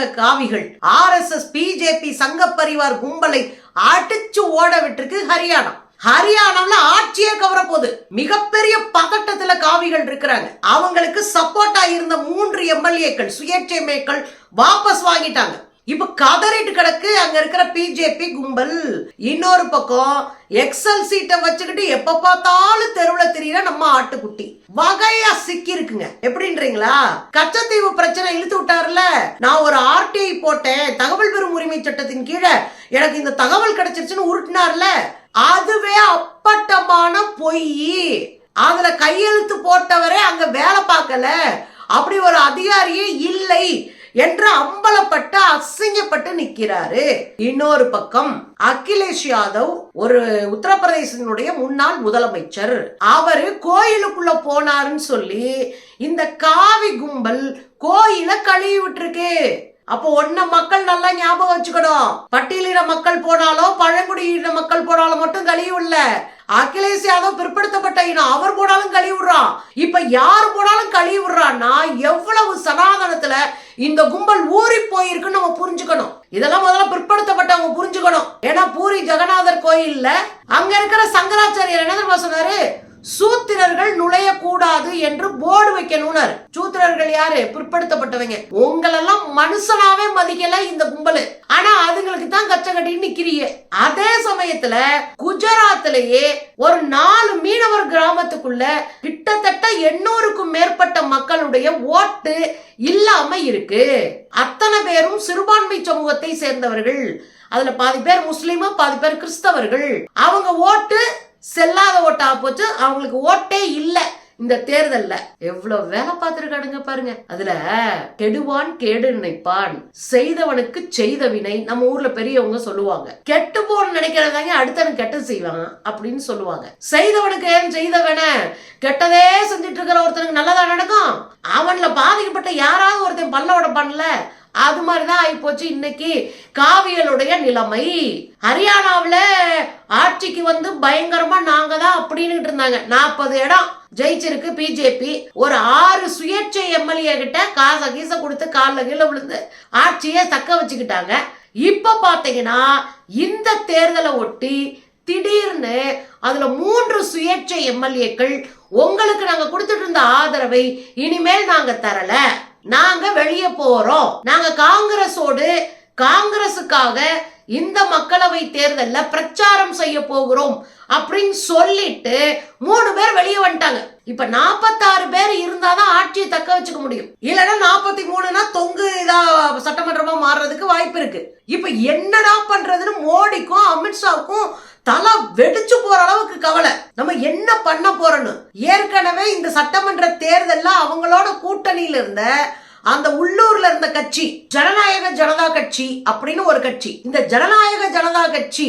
வந்த காவிகள். R S S BJP Sangh Parivar கும்பலை அடிச்சு ஓட விட்டுருக்கு ஹரியானா. ஹரியானால ஆட்சியே கவர போகுது. மிகப்பெரிய பதட்டத்துல காவிகள் இருக்கிறாங்க. அவங்களுக்கு சப்போர்ட்டா இருந்த மூன்று எம்எல்ஏக்கள் சுயேட்சை மேக்கள் வாபஸ் வாங்கிட்டாங்க. இப்ப கதறிட்டு கிடக்கு அங்க இருக்கிற பிஜேபி கும்பல். இன்னொரு பக்கம் எக்ஸல் சீட்டை வச்சுக்கிட்டு எப்ப பார்த்தாலும் தெருவுல தெரியல நம்ம ஆட்டுக்குட்டி. வகையா சிக்கி இருக்குங்க எப்படின்றீங்களா? கச்சத்தீவு பிரச்சனை இழுத்து விட்டாருல. நான் ஒரு ஆர்டிஐ போட்டேன். தகவல் பெறும் உரிமை சட்டத்தின் கீழே எனக்கு இந்த தகவல் கிடைச்சிருச்சுன்னு உருட்டினார்ல. அதுவே அப்பட்டமான பொய். அதுல கையெழுத்து போட்டவரே அங்க வேலை பார்க்கல. அப்படி ஒரு அதிகாரியே இல்லை. என்று அம்பலப்பட்டு அசிங்கப்பட்டு நிற்கிறாரு. இன்னொரு பக்கம் அகிலேஷ் யாதவ் ஒரு உத்தரப்பிரதேசனுடைய முன்னாள் முதலமைச்சர். அவரு கோயிலுக்குள்ள போனாருன்னு சொல்லி இந்த காவி கும்பல் கோயில கழுவி விட்டுருக்கு அப்போ ஒன்ன மக்கள் நல்லா ஞாபகம் வச்சுக்கணும். பட்டியலின மக்கள் போனாலோ பழங்குடியின மக்கள் போனாலும் மட்டும் கழிவு இல்லை அகிலேஷ் யாதவ் பிற்படுத்தப்பட்ட இனம் அவர் போனாலும் கழுவி விடுறான் இப்ப யார் போனாலும் கழுவி விடுறான்னா எவ்வளவு சனாதனத்துல இந்த கும்பல் ஊறி போயிருக்குன்னு நம்ம புரிஞ்சுக்கணும். இதெல்லாம் முதல்ல பிற்படுத்தப்பட்டவங்க புரிஞ்சுக்கணும். ஏன்னா பூரி ஜெகநாதர் கோயில்ல அங்க இருக்கிற சங்கராச்சாரியர் என்ன சொன்னாரு? சூத்திரர்கள் நுழையக்கூடாது என்று போர்டு வைக்கணும் சூத்திரர்கள் யாரு? பிற்படுத்தப்பட்டவங்க. உங்களெல்லாம் மனுஷனாவே மதிக்கல இந்த கும்பல். ஆனா அதுங்களுக்கு தான் கச்ச கட்டின்னு நிக்கிறீங்க. அதே சமயத்துல குஜராத்லயே ஒரு நாலு மீனவர் கிராமத்துக்குள்ள கிட்டத்தட்ட எண்ணூறுக்கும் மேற்பட்ட மக்களுடைய ஓட்டு இல்லாம இருக்கு. அத்தனை பேரும் சிறுபான்மை சமூகத்தை சேர்ந்தவர்கள். அதுல பாதி பேர் முஸ்லீமு பாதி பேர் கிறிஸ்தவர்கள். அவங்க ஓட்டு செல்லாத ஓட்டா போச்சு. அவங்களுக்கு ஓட்டே இல்லை இந்த தேர்தல்ல. எவ்வளவு வேலை பார்த்திருக்கானுங்க பாருங்க. அதுல கெடுவான் கேடு நினைப்பான். செய்தவனுக்கு செய்த வினை. நம்ம ஊர்ல பெரியவங்க சொல்லுவாங்க. கெட்டு போன்னு நினைக்கிறதாங்க அடுத்தவன் கெட்டது செய்வான் அப்படின்னு சொல்லுவாங்க. செய்தவனுக்கு ஏன் செய்தவன கெட்டதே செஞ்சுட்டு இருக்கிற ஒருத்தனுக்கு நல்லதா நடக்கும். அவன்ல பாதிக்கப்பட்ட யாராவது ஒருத்தன் பல்ல உடப்பான்ல அது மாதிரிதான் ஆயிப்போச்சு இன்னைக்கு காவியலுடைய நிலைமை. ஹரியானாவில் ஆட்சிக்கு வந்து பயங்கரமா நாங்க தான் அப்படின்னு இருந்தாங்க. நாற்பது இடம் ஜெயிச்சிருக்கு பிஜேபி. ஒரு ஆறு சுயேட்சை எம்எல்ஏ கிட்ட காசை கீச கொடுத்து காலில் கீழே விழுந்து ஆட்சியை தக்க வச்சுக்கிட்டாங்க. இப்ப பாத்தீங்கன்னா இந்த தேர்தலை ஒட்டி திடீர்னு அதுல மூன்று சுயேட்சை எம்எல்ஏக்கள் உங்களுக்கு நாங்க கொடுத்துட்டு இருந்த ஆதரவை இனிமேல் நாங்க தரல. நாங்க வெளியே போறோம். நாங்க காங்கிரஸோடு காங்கிரசுக்காக இந்த மக்களவை தேர்தல்ல பிரச்சாரம் செய்ய போகிறோம் அப்படின்னு சொல்லிட்டு மூணு பேர் வெளியே வந்துட்டாங்க. இப்ப நாற்பத்தாறு பேர் இருந்தாதான் ஆட்சியை தக்க வச்சுக்க முடியும். இல்லைன்னா நாற்பத்தி மூணுனா தொங்கு இதா சட்டமன்றமா மாறுறதுக்கு வாய்ப்பு இருக்கு. இப்ப என்னடா பண்றதுன்னு மோடிக்கும் அமித்ஷாவுக்கும் தலை வெடிச்சு போற அளவுக்கு கவலை. நம்ம என்ன பண்ண போறோன்னு ஏற்கனவே இந்த சட்டமன்ற தேர்தல்ல அவங்களோட கூட்டணியில இருந்த அந்த உள்ளூர்ல இருந்த கட்சி ஜனநாயக ஜனதா கட்சி அப்படின்னு ஒரு கட்சி. இந்த ஜனநாயக ஜனதா கட்சி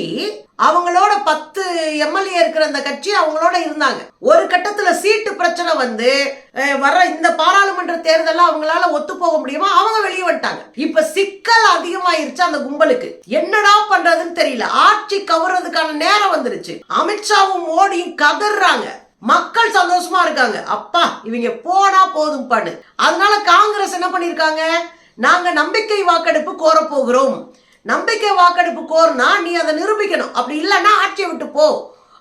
அவங்களோட பத்து எம்எல்ஏ இருக்கிற அந்த கட்சி அவங்களோட இருந்தாங்க. ஒரு கட்டத்துல சீட்டு பிரச்சனை வந்து வர வர்ற இந்த பாராளுமன்ற தேர்தல் அவங்களால ஒத்து போக முடியுமா? அவங்க வெளியே வந்துட்டாங்க. இப்ப சிக்கல் அதிகமாயிருச்சு அந்த கும்பலுக்கு. என்னடா பண்றதுன்னு தெரியல. ஆட்சி கவர்றதுக்கான நேரம் வந்துருச்சு. அமித்ஷாவும் மோடியும் கதறாங்க மக்கள் சந்தோஷமா இருக்காங்க. அப்பா இவங்க போனா போதும் பண்ணு அதனால காங்கிரஸ் என்ன பண்ணிருக்காங்க? நாங்க நம்பிக்கை வாக்கெடுப்பு கோர போகிறோம். நம்பிக்கை வாக்கெடுப்பு கோர்னா நீ அதை நிரூபிக்கணும். அப்படி இல்லைன்னா ஆட்சியை விட்டு போ.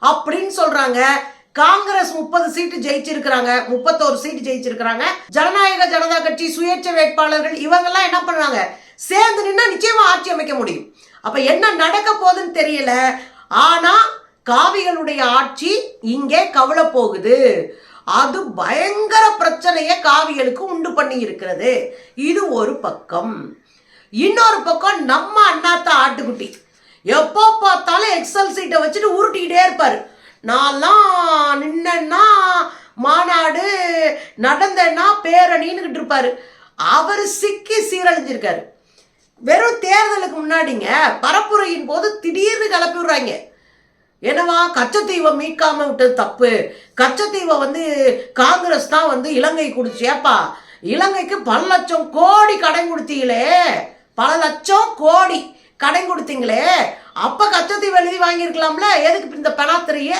அப்படின்னு சொல்றாங்க. காங்கிரஸ் முப்பது சீட்டு ஜெயிச்சிருக்கிறாங்க. முப்பத்தோரு சீட்டு ஜெயிச்சிருக்கிறாங்க. ஜனநாயக ஜனதா கட்சி சுயேட்சை வேட்பாளர்கள் இவங்கெல்லாம் என்ன பண்றாங்க? சேர்ந்து நின்னா நிச்சயமா ஆட்சி அமைக்க முடியும். அப்ப என்ன நடக்க போகுதுன்னு தெரியல. ஆனா காவிகளுடைய ஆட்சி இங்கே கவல போகுது அது பயங்கர பிரச்சனையை காவிகளுக்கு உண்டு பண்ணி இருக்கிறது இது ஒரு பக்கம். இன்னொரு பக்கம் நம்ம அண்ணாத்த ஆட்டுக்குட்டி. எப்போ பார்த்தாலும் எக்ஸல் சீட்டை வச்சுட்டு உருட்டிக்கிட்டே இருப்பார். நான்லாம் நின்னா மாநாடு நடந்தேன்னா பேரணின்னுக்கிட்டு இருப்பார். அவர் சிக்கி சீரழிஞ்சிருக்காரு. வெறும் தேர்தலுக்கு முன்னாடிங்க பரப்புரையின் போது திடீர்னு கிளப்பி விடுறாங்க. என்னவா? கச்சத்தீவை மீட்காம விட்டது தப்பு. கச்சத்தீவை வந்து காங்கிரஸ் தான் வந்து இலங்கை கொடுத்து ஏப்பா இலங்கைக்கு பல லட்சம் கோடி கடன் கொடுத்தீங்களே. பல லட்சம் கோடி கடன் கொடுத்தீங்களே. அப்ப கச்சத்தீவு எழுதி வாங்கியிருக்கலாம்ல? எதுக்கு இந்த பெணாத்திரிய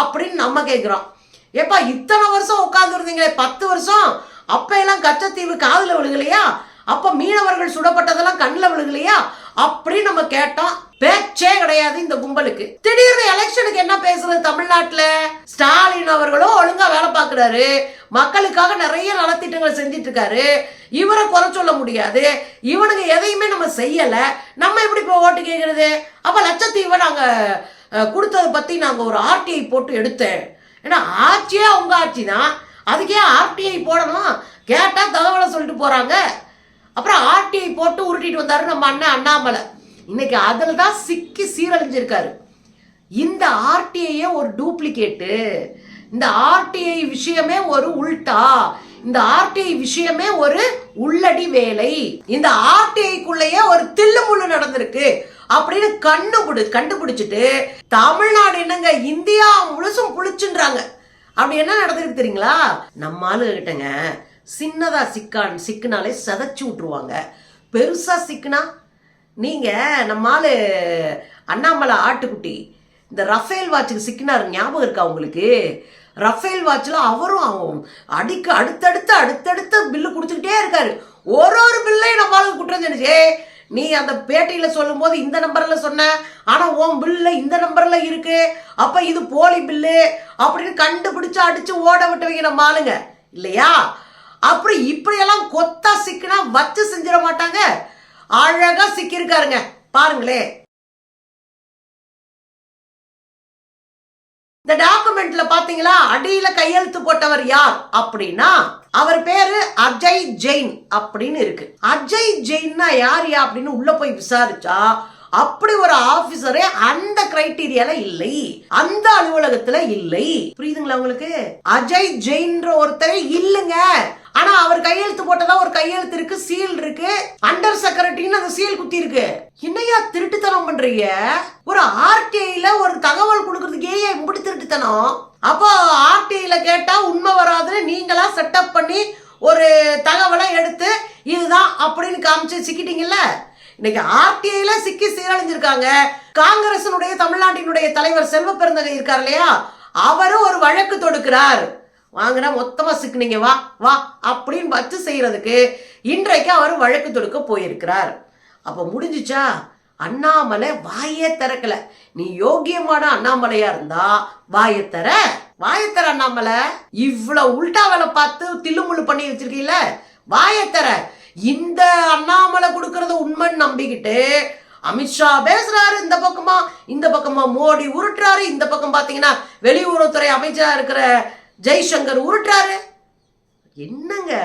அப்படின்னு நம்ம கேட்குறோம் ஏப்பா இத்தனை வருஷம் உட்காந்துருந்தீங்களே பத்து வருஷம்? அப்ப எல்லாம் கச்சத்தீவு காதில் விழுகலையா? அப்ப மீனவர்கள் சுடப்பட்டதெல்லாம் கண்ணில் விழுகலையா? அப்படி நம்ம கேட்டோம். பேச்சே கிடையாது இந்த கும்பலுக்கு. திடீர்னு எலெக்ஷனுக்கு என்ன பேசுறது தமிழ்நாட்டுல? ஸ்டாலின் அவர்களும் ஒழுங்கா வேலை பார்க்குறாரு. மக்களுக்காக நிறைய நலத்திட்டங்கள் செஞ்சிட்டு இருக்காரு இவரை குறை சொல்ல முடியாது. இவனுங்க எதையுமே நம்ம செய்யல. நம்ம எப்படி இப்போ ஓட்டு கேட்கறது அப்ப லட்சத்தீவை நாங்க கொடுத்ததை பத்தி நாங்க ஒரு ஆர்டிஐ போட்டு எடுத்தேன். ஏன்னா ஆட்சியே அவங்க ஆட்சி தான். அதுக்கே ஆர்டிஐ போடணும். கேட்டா தகவலை சொல்லிட்டு போறாங்க. அப்புறம் ஆர்டிஐ போட்டு உருட்டிட்டு வந்தாரு நம்ம அண்ணன் அண்ணாமலை. இன்னைக்கு அதில் தான் சிக்கி சீரழிஞ்சிருக்காரு. இந்த ஆர்டிஐயே ஒரு டூப்ளிகேட்டு இந்த ஆர்டிஐ விஷயமே ஒரு உள்டா இந்த ஆர்டிஐ விஷயமே ஒரு உள்ளடி வேலை இந்த ஆர்டிஐக்குள்ளேயே ஒரு தில்லுமுள்ளு நடந்திருக்கு அப்படின்னு கண்டுபிடி கண்டுபிடிச்சிட்டு தமிழ்நாடு என்னங்க இந்தியா முழுசும் புளிச்சுன்றாங்க அப்படி என்ன நடந்திருக்கு தெரியுங்களா? நம்ம ஆளுகிட்டங்க சின்னதா சிக்கான் சிக்குனாலே சதைச்சு விட்ருவாங்க பெருசா சிக்குனா நீங்க நம்ம அண்ணாமலை ஆட்டுக்குட்டி இந்த ரஃபேல் வாட்சுக்கு சிக்கினார் ஞாபகம் இருக்கா உங்களுக்கு? ரஃபேல் வாட்சில் அவரும் ஆகும் அடிக்க அடுத்தடுத்து அடுத்தடுத்து பில்லு கொடுத்துக்கிட்டே இருக்காரு. ஒரு ஒரு பில்லையும் நம்ம ஆளுக்கு குற்றம் நீ அந்த பேட்டியில் சொல்லும்போது இந்த நம்பரில் சொன்ன ஆனால் உன் பில்ல இந்த நம்பரில் இருக்கு அப்போ இது போலி பில்லு அப்படின்னு கண்டுபிடிச்சு அடிச்சு ஓட விட்டு நம்ம மாலுங்க இல்லையா? அப்படி இப்படியெல்லாம் கொத்தா சிக்கினா வச்சு செஞ்சிட மாட்டாங்க. அழகா சிக்கியிருக்காருங்க. பாருங்களே. இந்த டாக்குமெண்ட்ல பாத்தீங்களா? அடியில கையெழுத்து போட்டவர் யார் அப்படின்னா அவர் பேரு அஜய் ஜெயின் அப்படின்னு இருக்கு. அஜய் ஜெயின்னா யார் யா அப்படின்னு உள்ள போய் விசாரிச்சா அப்படி ஒரு ஆபீசரே அந்த கிரைட்டீரியால இல்லை. அந்த அலுவலகத்துல இல்லை. புரியுதுங்களா உங்களுக்கு? அஜய் ஜெயின்ற ஒருத்தரே இல்லைங்க. ஆனா அவர் கையெழுத்து போட்டதா? ஒரு கையெழுத்து இருக்கு சீல் இருக்கு. அண்டர் செக்ரட்டரின்னு அந்த சீல் குத்தி இருக்கு. என்னையா திருட்டுத்தனம் பண்றீங்க? ஒரு ஆர்டிஐல ஒரு தகவல் கொடுக்கறதுக்கு ஏன் இப்படி திருட்டுத்தனம்? அப்போ ஆர்டிஐல கேட்டா உண்மை வராதுன்னு நீங்களா செட்டப் பண்ணி ஒரு தகவலை எடுத்து இதுதான் அப்படின்னு காமிச்சு சிக்கிட்டீங்கல்ல? இன்னைக்கு ஆர்டிஐல சிக்கி சீரழிஞ்சிருக்காங்க. காங்கிரசனுடைய தமிழ்நாட்டினுடைய தலைவர் செல்வ பெருந்தகை இருக்கார் இல்லையா? அவரும் ஒரு வழக்கு தொடுக்கிறார். வாங்கினா மொத்தமா சிக்கினீங்க வா வா அப்படின்னு வச்சு செய்யறதுக்கு இன்றைக்கு அவர் வழக்கு தொடுக்க போயிருக்கிறார். அப்ப முடிஞ்சுச்சா? அண்ணாமலை வாயே திறக்கல. நீ யோகியமான அண்ணாமலையா இருந்தா வாயை தர வாயை தர அண்ணாமலை. இவ்வளவு உல்டா வேலை பார்த்து தில்லுமுள்ளு பண்ணி வச்சிருக்கீல்ல. வாயை தர இந்த அண்ணாமலை கொடுக்கறத உண்மைன்னு நம்பிக்கிட்டு அமித்ஷா பேசுறாரு இந்த பக்கமா இந்த பக்கமா மோடி உருட்டுறாரு இந்த பக்கம் பாத்தீங்கன்னா வெளியுறவுத்துறை அமைச்சரா இருக்கிற ஜெய்சங்கர் உருட்டுறாரு. என்னங்க?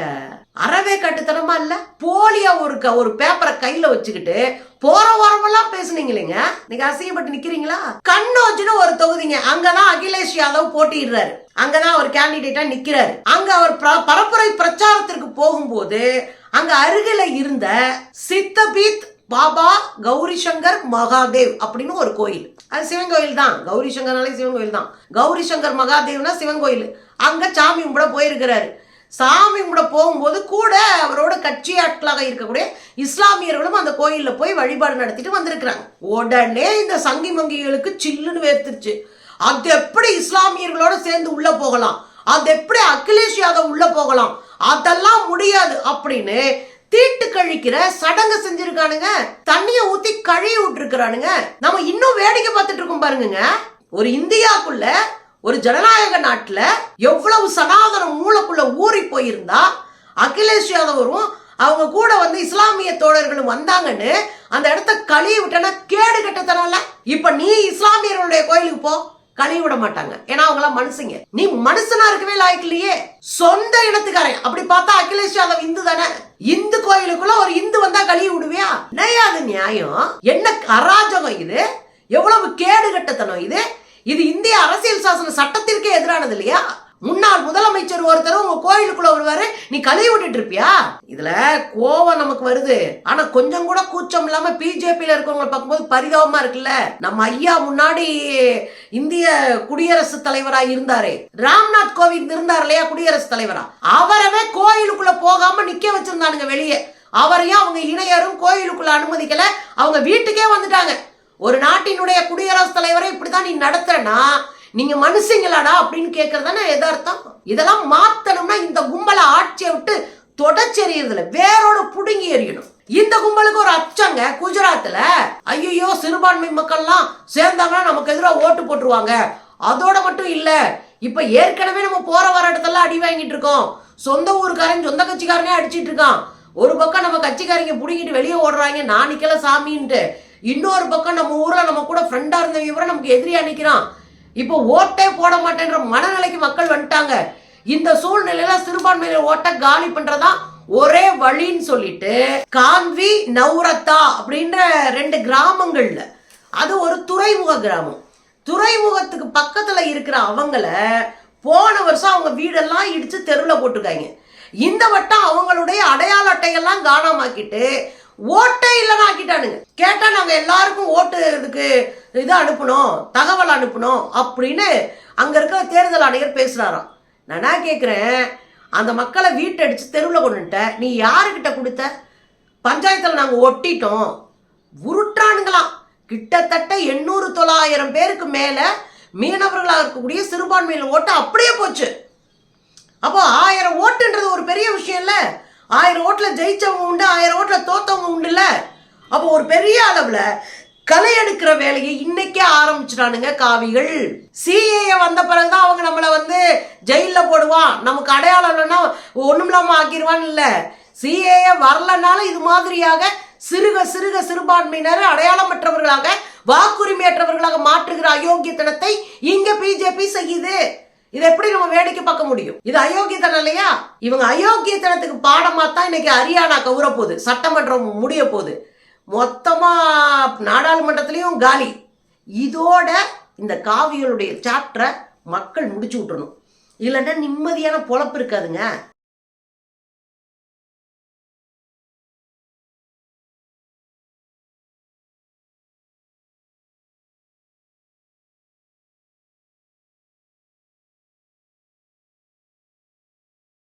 அறவே கட்டுத்தனமா இல்ல? போலியா ஒரு க- ஒரு பேப்பரை கையில வச்சுக்கிட்டு போற வாரமெல்லாம் பேசுனீங்களேங்க? நீங்க அசிங்கப்பட்டு நிக்கிறீங்களா? கண்ணோச்சுன்னு ஒரு தொகுதிங்க. அங்கதான் அகிலேஷ் யாதவ் போட்டியிடுறாரு. அங்கதான் அவர் கேண்டிடேட்டா நிக்கிறாரு. அங்க அவர் பிர- பரப்புரை பிரச்சாரத்திற்கு போகும்போது அங்க அருகில இருந்த சித்தபீத் பாபா கௌரி சங்கர் மகாதேவ் அப்படின்னு ஒரு கோயில். அது சிவன் கோயில் தான். கௌரி சங்கர்னாலே சிவன் கோயில் தான். கௌரி சங்கர் மகாதேவ்னா சிவன் கோயில். அங்க சாமி கும்பிட போயிருக்கிறாரு. சாமி கும்பிட போகும்போது கூட அவரோட கட்சி ஆட்களாக இருக்கக்கூடிய இஸ்லாமியர்களும் அந்த கோயிலில் போய் வழிபாடு நடத்திட்டு வந்திருக்கிறாங்க. உடனே இந்த சங்கி மங்கிகளுக்கு சில்லுன்னு வேர்த்துருச்சு. அது எப்படி இஸ்லாமியர்களோட சேர்ந்து உள்ள போகலாம்? அது எப்படி அகிலேஷ் யாதவ் உள்ள போகலாம்? அதெல்லாம் முடியாது அப்படின்னு தீட்டு கழிக்கிற சடங்கு செஞ்சிருக்கானுங்க. தண்ணிய ஊத்தி கழுவி விட்டுருக்கானுங்க நம்ம இன்னும் வேடிக்கை பார்த்துட்டு இருக்கோம் பாருங்க ஒரு இந்தியாக்குள்ள ஒரு ஜனநாயக நாட்டுல எவ்வளவு சனாதன மூளைக்குள்ள ஊறி போயிருந்தா அகிலேஷ் யாதவரும் அவங்க கூட வந்து இஸ்லாமிய தோழர்களும் வந்தாங்கன்னு அந்த இடத்த கழுவி விட்டனா கேடு கட்டத்தனால இப்ப நீ இஸ்லாமியர்களுடைய கோயிலுக்கு போ. கழுவி விட மாட்டாங்க. ஏன்னா அவங்க மனுஷங்க. நீ மனுஷனா இருக்கவே லாய்க்கு இல்லையே சொந்த இனத்துக்காரன். அப்படி பார்த்தா அகிலேஷ் யாதவ் இந்து தானே. இந்து கோயிலுக்குள்ள ஒரு இந்து வந்தா கழுவி விடுவியா? என்னையா அது நியாயம். என்ன அராஜகம் இது? எவ்வளவு கேடு கட்டத்தனம் இது? இது இந்திய அரசியல் சாசன சட்டத்திற்கே எதிரானது இல்லையா? முன்னாள் முதலமைச்சர் ஒருத்தர் உங்க கோயிலுக்குள்ள வருவாரு நீ கழுவி விட்டுட்டு இருப்பியா? இதுல கோவம் நமக்கு வருது. ஆனா கொஞ்சம் கூட கூச்சம் இல்லாம பிஜேபியில இருக்கவங்க பார்க்கும்போது பரிதாபமா இருக்குல்ல? நம்ம ஐயா முன்னாடி இந்திய குடியரசுத் தலைவரா இருந்தாரு. ராம்நாத் கோவிந்த் இருந்தார் இல்லையா குடியரசுத் தலைவரா? அவரவே கோயிலுக்குள்ள போகாம நிக்க வச்சிருந்தானுங்க வெளியே. அவரையும் அவங்க இணையரும் கோயிலுக்குள்ள அனுமதிக்கல. அவங்க வீட்டுக்கே வந்துட்டாங்க. ஒரு நாட்டினுடைய குடியரசுத் தலைவரை இப்படிதான் நீ நடத்துறனா? நீங்க மனுஷங்களாடா அப்படின்னு கேட்கறதானே எதார்த்தம் இதெல்லாம் மாத்தணும்னா இந்த கும்பலை ஆட்சியை விட்டு தொடச்செறியறதுல வேரோட புடுங்கி எறியணும். இந்த கும்பலுக்கு ஒரு அச்சங்க குஜராத்ல. ஐயோ சிறுபான்மை மக்கள்லாம் சேர்ந்தாங்கன்னா நமக்கு எதிராக ஓட்டு போட்டுருவாங்க. அதோட மட்டும் இல்ல இப்ப ஏற்கனவே நம்ம போற வர இடத்துல அடி வாங்கிட்டு இருக்கோம். சொந்த ஊருக்காரன் சொந்த கட்சிக்காரனே அடிச்சிட்டு இருக்கான். ஒரு பக்கம் நம்ம கட்சிக்காரங்க பிடிங்கிட்டு வெளியே ஓடுறாங்க நாளைக்கெல்லாம் சாமின்ட்டு. இன்னொரு பக்கம் நம்ம ஊர்ல நம்ம கூட ஃப்ரெண்டா இருந்தவங்க இவரை நமக்கு எதிரியா நிக்கிறான். இப்போ ஓட்டே போட மாட்டேன்ற மனநிலைக்கு மக்கள் வந்துட்டாங்க. இந்த சூழ்நிலையில சிறுபான்மையினர் ஓட்ட காலி பண்றதா ஒரே வழின்னு சொல்லிட்டு கான்வி நௌரத்தா அப்படின்ற ரெண்டு கிராமங்கள்ல. அது ஒரு துறைமுக கிராமம். துறைமுகத்துக்கு பக்கத்துல இருக்கிற அவங்கள போன வருஷம் அவங்க வீடெல்லாம் இடிச்சு தெருவில் போட்டிருக்காங்க. இந்த வட்டம் அவங்களுடைய அடையாள அட்டையெல்லாம் காணாமாக்கிட்டு ஓட்டே இல்லைன்னு ஆக்கிட்டானுங்க. கேட்டா நாங்க எல்லாருக்கும் ஓட்டு இதுக்கு இது அனுப்பணும் தகவல் அனுப்பணும் அப்படின்னு அங்க இருக்கிற தேர்தல் ஆணையர் பேசுறாராம். நானா கேக்குறேன்? அந்த மக்களை வீட்டடிச்சு தெருவில் கொண்டுட்ட நீ யாருக்கிட்ட கொடுத்த? பஞ்சாயத்தில் நாங்கள் ஒட்டிட்டோம். உருட்டானுங்களாம். கிட்டத்தட்ட எண்ணூறு தொள்ளாயிரம் பேருக்கு மேலே மீனவர்களாக இருக்கக்கூடிய சிறுபான்மையில் ஓட்டு அப்படியே போச்சு. அப்போ ஆயிரம் ஓட்டுன்றது ஒரு பெரிய விஷயம் இல்லை. ஆயிரம் ஓட்டில் ஜெயிச்சவங்க உண்டு ஆயிரம் ஓட்டில் தோத்தவங்க உண்டுல்ல? அப்போ ஒரு பெரிய அளவில் களை எடுக்கிற வேலையை இன்னைக்கே ஆரம்பிச்சிட்டானுங்க காவிகள். சிஏஏ வந்த பிறகுதான் அவங்க நம்மளை வந்து ஜெயிலில் போடுவான். நமக்கு அடையாளம் இல்லைன்னா இல்லாமல் ஆக்கிடுவான்னு இல்லை. சிஏஏ வரலனாலும் இது மாதிரியாக சிறுக சிறுக சிறுபான்மையினர் அடையாளமற்றவர்களாக வாக்குரிமையற்றவர்களாக மாற்றுகிற அயோக்கியத்தனத்தை இங்க பிஜேபி செய்யுது. இதை எப்படி நம்ம வேடிக்கை பார்க்க முடியும்? இது அயோக்கியத்தனம் இல்லையா? இவங்க அயோக்கியத்தனத்துக்கு பாடமா தான் இன்னைக்கு ஹரியானா கவுர போகுது. சட்டமன்றம் முடிய போகுது. மொத்தமா நாடாளுமன்றத்திலையும் காலி. இதோட இந்த காவியலுடைய சாப்டரை மக்கள் முடிச்சு விட்டுறணும். இல்லைன்னா நிம்மதியான பொழப்பு இருக்காதுங்க.